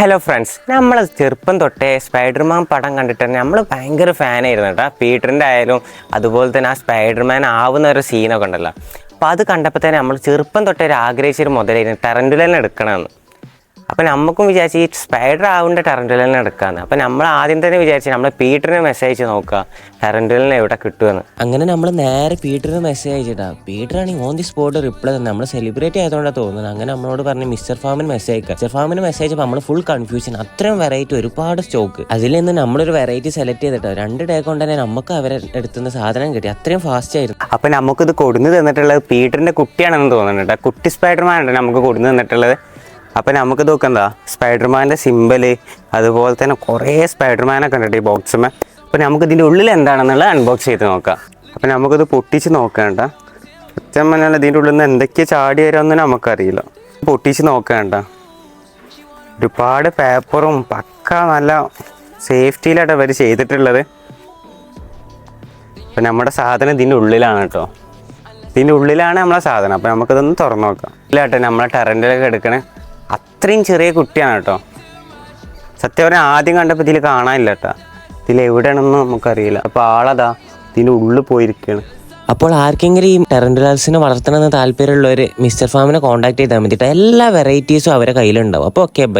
Hello friends നമ്മൾ ചെറുപ്പം തൊട്ടേ സ്പൈഡർമാൻ പടം കണ്ടിട്ട് നമ്മൾ ഭയങ്കര ഫാനായിരുന്നു കേട്ടോ. പീറ്ററിന്റെ ആയാലും അതുപോലെ തന്നെ ആ സ്പൈഡർമാൻ ആവുന്ന ഒരു സീനൊക്കെ ഉണ്ടല്ലോ. അപ്പോൾ അത് കണ്ടപ്പോൾ തന്നെ നമ്മൾ ചെറുപ്പം തൊട്ടേ ഒരു ആഗ്രഹിച്ചൊരു മുതലായിരുന്നു. ടെറന്റുലനെ എടുക്കണമെന്ന്. അപ്പോൾ നമുക്കും വിചാരിച്ച് ഈ സ്പൈഡർ ആവേണ്ട തന്നെ എടുക്കാന്ന്. അപ്പം നമ്മൾ ആദ്യം തന്നെ വിചാരിച്ച് നമ്മൾ പീറ്ററിന് മെസ്സേജ് നോക്കുക ടെറന്റുലനെ എവിടെ കിട്ടുമെന്ന്. അങ്ങനെ നമ്മൾ നേരെ പീറ്ററിന് മെസ്സേജ് അയച്ചിട്ടാ. പീറ്റർ ആണെങ്കിൽ ഓൺ ദി സ്പോട്ട് റിപ്ലൈ തന്നെ. നമ്മൾ സെലിബ്രേറ്റ് ആയതുകൊണ്ടാണ് തോന്നുന്നത്. അങ്ങനെ നമ്മളോട് പറഞ്ഞ് മിസ്റ്റർ ഫാമിന് മെസ്സേജ് അയക്കുക. മിസ്റ്റർ ഫാമിന് മെസ്സേജ് നമ്മൾ ഫുൾ കൺഫ്യൂഷൻ അത്രയും വെറൈറ്റി ഒരുപാട് സ്റ്റോക്ക് അതിൽ നിന്ന് നമ്മളൊരു വെറൈറ്റി സെലക്ട് ചെയ്തിട്ടോ. രണ്ട് ഡേ കൊണ്ട് തന്നെ നമുക്ക് അവരെ എടുത്തുന്ന സാധനം കിട്ടി. അത്രയും ഫാസ്റ്റ് ആയിരുന്നു. അപ്പം നമുക്കിത് കൊടുന്ന് തന്നിട്ടുള്ളത് പീറ്ററിന്റെ കുട്ടിയാണെന്ന് തോന്നുന്നുണ്ട്. കുട്ടി സ്പൈഡർമാനാണ് നമുക്ക് കൊടുന്ന് തന്നിട്ടുള്ളത് അപ്പോൾ നമുക്ക് നോക്കണ്ട സ്പൈഡർമാന്റെ സിമ്പൽ അതുപോലെ തന്നെ കുറേ സ്പൈഡർമാനൊക്കെ ഉണ്ട് ഈ ബോക്സുമേ അപ്പം നമുക്ക് ഇതിന്റെ ഉള്ളിൽ എന്താണെന്നുള്ളത് അൺബോക്സ് ചെയ്ത് നോക്കാം. അപ്പം നമുക്കത് പൊട്ടിച്ച് നോക്കണ്ട സത്യം പറഞ്ഞാൽ ഇതിന്റെ ഉള്ളിൽ നിന്ന് എന്തൊക്കെ ചാടി വരാമെന്ന് നമുക്കറിയില്ല. പൊട്ടിച്ച് നോക്കണ്ട ഒരുപാട് പേപ്പറും പക്ക നല്ല സേഫ്റ്റിയിലായിട്ട് അവർ ചെയ്തിട്ടുള്ളത്. അപ്പം നമ്മുടെ സാധനം ഇതിന്റെ ഉള്ളിലാണ് കേട്ടോ. ഇതിന്റെ ഉള്ളിലാണ് നമ്മളെ സാധനം. അപ്പം നമുക്കിതൊന്ന് തുറന്നു നോക്കാം. ഇല്ല കേട്ടോ നമ്മളെ ടെറന്റിലൊക്കെ എടുക്കണേ. അത്രയും ചെറിയ കുട്ടിയാണ് കേട്ടോ. സത്യം പറഞ്ഞാൽ ആദ്യം കണ്ടപ്പോൾ ഇതിൽ കാണാനില്ല കേട്ടോ. ഇതിൽ എവിടെയാണെന്ന് നമുക്കറിയില്ല. അപ്പോൾ ആളതാ ഇതിന്റെ ഉള്ളിൽ പോയിരിക്കുകയാണ് അപ്പോൾ ആർക്കെങ്കിലും ഈ ടെറൻഡുലാൽസിനെ വളർത്തണമെന്ന് താല്പര്യമുള്ളവർ മിസ്റ്റർ ഫാമിനെ കോൺടാക്ട് ചെയ്താൽ മതി എല്ലാ വെറൈറ്റീസും അവരെ കയ്യിലുണ്ടാവും. അപ്പോൾ ഓക്കെ ബൈ